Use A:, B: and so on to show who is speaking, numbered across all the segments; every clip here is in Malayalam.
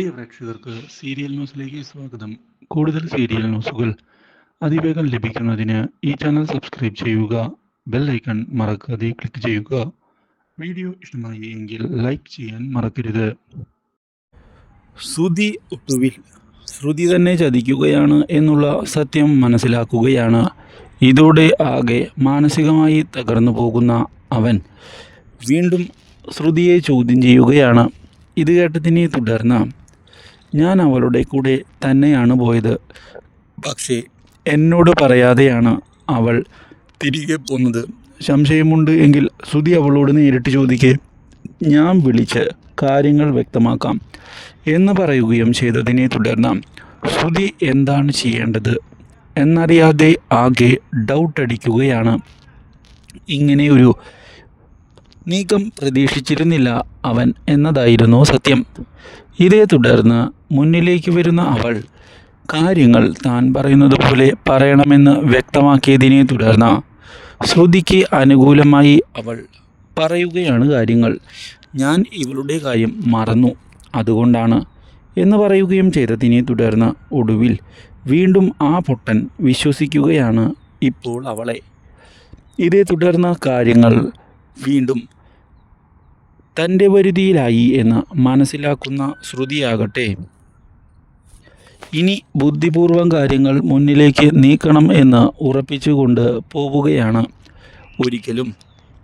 A: പ്രിയ പ്രേക്ഷകർക്ക് സീരിയൽ ന്യൂസിലേക്ക് സ്വാഗതം. കൂടുതൽ സീരിയൽ ന്യൂസുകൾ അതിവേഗം ലഭിക്കുന്നതിന് ഈ ചാനൽ സബ്സ്ക്രൈബ് ചെയ്യുക ബെൽ ഐക്കൺ മറക്കാതെ ക്ലിക്ക് ചെയ്യുക. വീഡിയോ ഇഷ്ടമായി എങ്കിൽ ലൈക്ക് ചെയ്യാൻ മറക്കരുത്. ശ്രുതി ഒടുവിൽ ശ്രുതി തന്നെ ചതിക്കുകയാണ് എന്നുള്ള സത്യം മനസ്സിലാക്കുകയാണ്. ഇതോടെ ആകെ മാനസികമായി തകർന്നു പോകുന്ന അവൻ വീണ്ടും ശ്രുതിയെ ചോദ്യം ചെയ്യുകയാണ്. ഇത് കേട്ടതിനെ തുടർന്ന് ഞാൻ അവളുടെ കൂടെ തന്നെയാണ് പോയത്. പക്ഷേ എന്നോട് പറയാതെയാണ് അവൾ തിരികെ പോന്നത്. സംശയമുണ്ട് എങ്കിൽ ശ്രുതി അവളോട് നേരിട്ട് ചോദിക്കേ. ഞാൻ വിളിച്ച് കാര്യങ്ങൾ വ്യക്തമാക്കാം എന്ന് പറയുകയും ചെയ്തതിനെ തുടർന്ന് ശ്രുതി എന്താണ് ചെയ്യേണ്ടത് എന്നറിയാതെ ആകെ ഡൗട്ട് അടിക്കുകയാണ്. ഇങ്ങനെയൊരു നീക്കം പ്രതീക്ഷിച്ചിരുന്നില്ല അവൻ എന്നതായിരുന്നു സത്യം. ഇതേ തുടർന്ന് മുന്നിലേക്ക് വരുന്ന അവൾ കാര്യങ്ങൾ താൻ പറയുന്നത് പോലെ പറയണമെന്ന് വ്യക്തമാക്കിയതിനെ തുടർന്ന് ശ്രുതിക്ക് അനുകൂലമായി അവൾ പറയുകയാണ് കാര്യങ്ങൾ. ഞാൻ ഇവളുടെ കാര്യം മറന്നു. അതുകൊണ്ടാണ് എന്ന് പറയുകയും ചെയ്തതിനെ തുടർന്ന് ഒടുവിൽ വീണ്ടും ആ പൊട്ടൻ വിശ്വസിക്കുകയാണ് ഇപ്പോൾ അവളെ. ഇതേ തുടർന്ന് കാര്യങ്ങൾ വീണ്ടും തന്റെ വരുതിയിലായി എന്ന് മനസ്സിലാക്കുന്ന ശ്രുതിയാകട്ടെ. ഇനി ബുദ്ധിപൂർവം കാര്യങ്ങൾ മുന്നിലേക്ക് നീക്കണം എന്ന് ഉറപ്പിച്ചുകൊണ്ട് പോവുകയാണ് ഒരിക്കലും.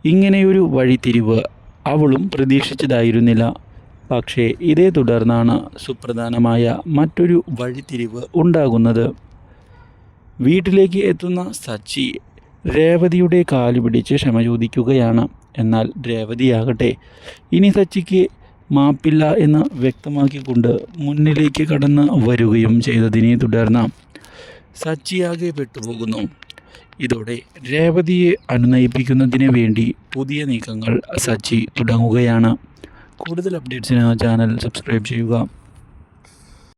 A: ഇങ്ങനെയൊരു വഴിത്തിരിവ് അവളും പ്രതീക്ഷിച്ചതായിരുന്നില്ല. പക്ഷേ ഇതേ തുടർന്നാണ് സുപ്രധാനമായ മറ്റൊരു വഴിത്തിരിവ് ഉണ്ടാകുന്നത്. വീട്ടിലേക്ക് എത്തുന്ന സച്ചി രേവതിയുടെ കാലുപിടിച്ച് ക്ഷമ ചോദിക്കുകയാണ്. എന്നാൽ രേവതിയാകട്ടെ. ഇനി സച്ചിക്ക് മാപ്പില്ല എന്ന് വ്യക്തമാക്കിക്കൊണ്ട് മുന്നിലേക്ക് കടന്ന് വരികയും ചെയ്തതിനെ തുടർന്ന് സച്ചിയാകെ പെട്ടുപോകുന്നു. ഇതോടെ രേവതിയെ അനുനയിപ്പിക്കുന്നതിന് വേണ്ടി പുതിയ നീക്കങ്ങൾ സച്ചി തുടങ്ങുകയാണ്. കൂടുതൽ അപ്ഡേറ്റ്സിന് ചാനൽ സബ്സ്ക്രൈബ് ചെയ്യുക.